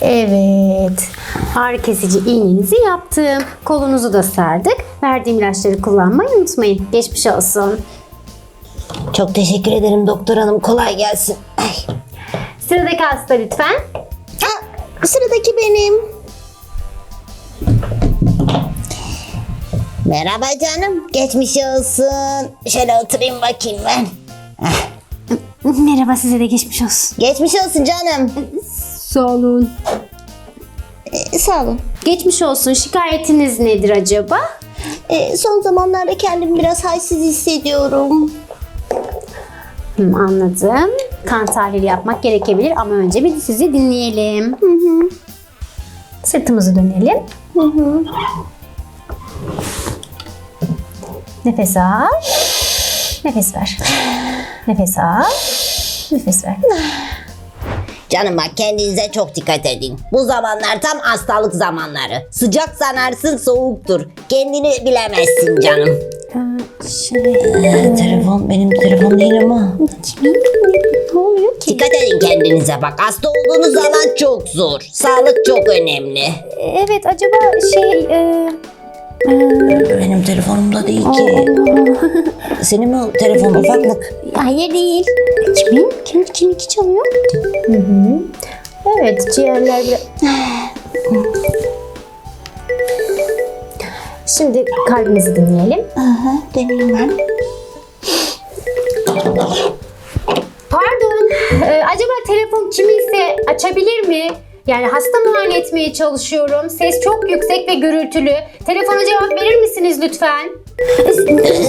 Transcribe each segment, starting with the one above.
Evet. Ağrı kesici iğnenizi yaptım. Kolunuzu da sardık. Verdiğim ilaçları kullanmayı unutmayın. Geçmiş olsun. Çok teşekkür ederim doktor hanım. Kolay gelsin. Ay. Sıradaki hasta lütfen. Ha, sıradaki benim. Merhaba canım. Geçmiş olsun. Şöyle oturayım bakayım ben. Merhaba size de geçmiş olsun. Geçmiş olsun canım. Sağ olun. Ee, sağ olun. Geçmiş olsun. Şikayetiniz nedir acaba? Ee, son zamanlarda kendimi biraz halsiz hissediyorum. Hmm, anladım. Kan tahlili yapmak gerekebilir ama önce bir sizi dinleyelim. Sırtımızı dönelim. Nefes al. Nefes ver. Nefes al. Nefes ver. Canım bak kendinize çok dikkat edin. Bu zamanlar tam hastalık zamanları. Sıcak sanarsın soğuktur. Kendini bilemezsin canım. Ee, şey, telefon benim telefon değil ama. kimin? Ne oluyor ki? Dikkat edin kendinize bak. Hasta olduğunuz zaman çok zor. Sağlık çok önemli. Evet acaba şey... e, Benim telefonumda değil ki. Senin mi o telefon ufaklık? Hayır değil. Kimin? Kim, kiminki çalıyor? Hı hı. Evet ciğerler biraz... Şimdi kalbinizi dinleyelim. Aha, deneyim ben. Pardon. e, acaba telefon kiminse açabilir mi? Yani hasta muayene etmeye çalışıyorum. Ses çok yüksek ve gürültülü. Telefona cevap verir misiniz lütfen?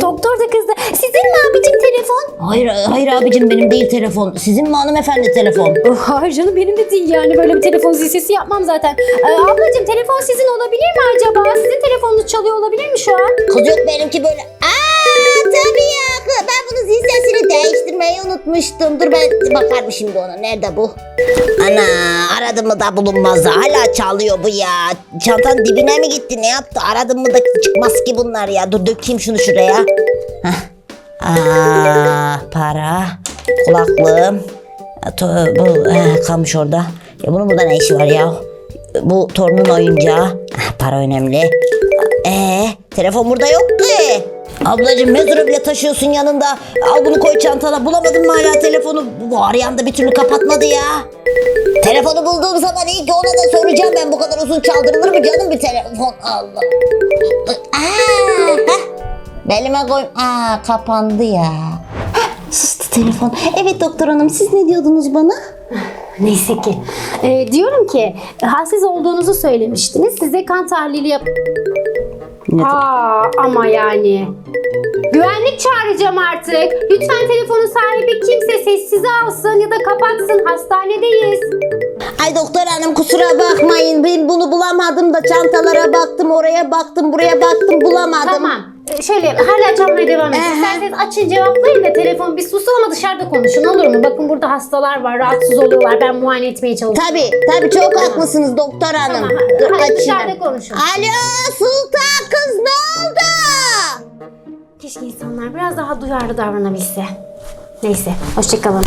Doktor da kızdı. Sizin mi abicim telefon? Hayır, hayır abicim benim değil telefon. Sizin mi hanımefendi telefon? Oh, hayır canım benim de değil yani böyle bir telefon zil sesi yapmam zaten. Ee, ablacığım telefon sizin olabilir mi acaba? Sizin telefonunuz çalıyor olabilir mi şu an? Kız yok benimki böyle. Unutmuştum. Dur ben bakarım şimdi ona. Nerede bu? Ana aradım mı da bulunmaz. Hala çalıyor bu ya. Çantanın dibine mi gitti? Ne yaptı? Aradım mı da çıkmaz ki bunlar ya. Dur dökeyim şunu şuraya. Hah. Aa, para. Kulaklığım. Bu eh, kalmış orada. Ya bunun burada ne işi var ya? Bu torunun oyuncağı. Ah, para önemli. Ee, telefon burada yok ki. Ablacığım mezura bile taşıyorsun yanında. Al bunu koy çantana. Bulamadın mı hala telefonu? Bu arayan da bir türlü kapatmadı ya. Telefonu bulduğum zaman iyi ki ona da soracağım ben. Bu kadar uzun çaldırılır mı canım bir telefon? Allah. Aa, heh. Belime koy. Aa, kapandı ya. Heh, sustu telefon. Evet doktor hanım siz ne diyordunuz bana? Neyse ki. Ee, diyorum ki halsiz olduğunuzu söylemiştiniz. Size kan tahlili yap... Aa, ama yani. Güvenlik çağıracağım artık. Lütfen telefonun sahibi kimse sessize alsın ya da kapatsın. Hastanedeyiz. Ay doktor hanım kusura bakmayın. Ben bunu bulamadım da çantalara baktım, oraya baktım, buraya baktım bulamadım. Tamam. Ee, Şöyle hala çalmaya devam edin. Ee? İsterseniz açın cevaplayın da telefon bir susun ama dışarıda konuşun olur mu? Bakın burada hastalar var rahatsız oluyorlar. Ben muayene etmeye çalışıyorum. Tabii, tabii çok haklısınız doktor hanım. Tamam, Dur hadi açayım dışarıda konuşun. Alo Sultan kız ne oldu? Keşke insanlar biraz daha duyarlı davranabilse. Neyse, hoşçakalın.